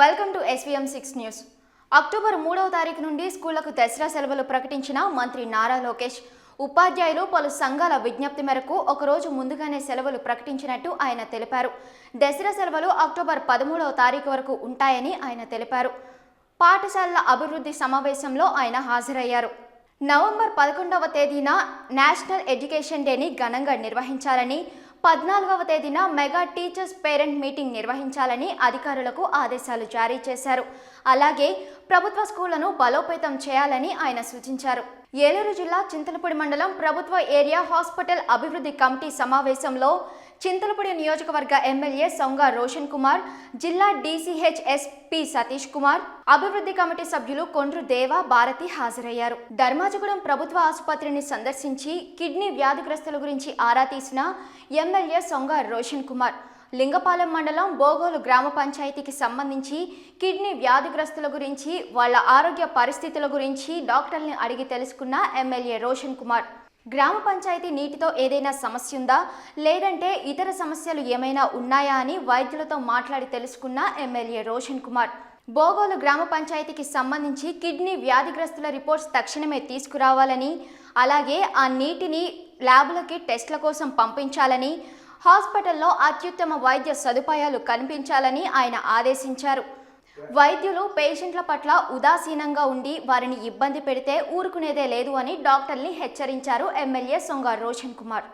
Welcome to SVM six news October మూడవ తారీఖు నుండి స్కూళ్ళకు దసరా సెలవులు ప్రకటించిన మంత్రి నారా లోకేష్ ఉపాధ్యాయులు పలు సంఘాల విజ్ఞప్తి మేరకు ఒకరోజు ముందుగానే సెలవులు ప్రకటించినట్టు ఆయన తెలిపారు. దసరా సెలవులు అక్టోబర్ పదమూడవ తారీఖు వరకు ఉంటాయని ఆయన తెలిపారు. పాఠశాలల అభివృద్ధి సమావేశంలో ఆయన హాజరయ్యారు. నవంబర్ పదకొండవ తేదీన నేషనల్ ఎడ్యుకేషన్ డేని ఘనంగా నిర్వహించాలని పద్నాలుగవ తేదీన మెగా టీచర్స్ పేరెంట్ మీటింగ్ నిర్వహించాలని అధికారులకు ఆదేశాలు జారీ చేశారు. అలాగే ప్రభుత్వ స్కూళ్ళను బలోపేతం చేయాలని ఆయన సూచించారు. ఏలూరు జిల్లా చింతలపూడి మండలం ప్రభుత్వ ఏరియా హాస్పిటల్ అభివృద్ధి కమిటీ సమావేశంలో చింతలపూడి నియోజకవర్గ ఎమ్మెల్యే సొంగ రోషన్ కుమార్ జిల్లా డీసీహెచ్ఎస్పి సతీష్ కుమార్ అభివృద్ధి కమిటీ సభ్యులు కొండ్రు దేవ భారతి హాజరయ్యారు. ధర్మాజగూడెం ప్రభుత్వ ఆసుపత్రిని సందర్శించి కిడ్నీ వ్యాధిగ్రస్తుల గురించి ఆరా తీసిన ఎమ్మెల్యే సొంగ రోషన్ కుమార్ లింగపాలెం మండలం బోగోలు గ్రామ పంచాయతీకి సంబంధించి కిడ్నీ వ్యాధిగ్రస్తుల గురించి వాళ్ళ ఆరోగ్య పరిస్థితుల గురించి డాక్టర్ని అడిగి తెలుసుకున్న ఎమ్మెల్యే రోషన్ కుమార్. గ్రామ పంచాయతీ నీటితో ఏదైనా సమస్య ఉందా? లేదంటే ఇతర సమస్యలు ఏమైనా ఉన్నాయా అని వైద్యులతో మాట్లాడి తెలుసుకున్న ఎమ్మెల్యే రోషన్ కుమార్. బోగోలు గ్రామ పంచాయతీకి సంబంధించి కిడ్నీ వ్యాధిగ్రస్తుల రిపోర్ట్స్ తక్షణమే తీసుకురావాలని అలాగే ఆ నీటిని ల్యాబులకి టెస్ట్ల కోసం పంపించాలని హాస్పిటల్లో అత్యుత్తమ వైద్య సదుపాయాలు కనిపించాలని ఆయన ఆదేశించారు. వైద్యులు పేషెంట్ల పట్ల ఉదాసీనంగా ఉండి వారిని ఇబ్బంది పెడితే ఊరుకునేదే లేదు అని డాక్టర్ని హెచ్చరించారు ఎమ్మెల్యే సొంగ రోషన్ కుమార్.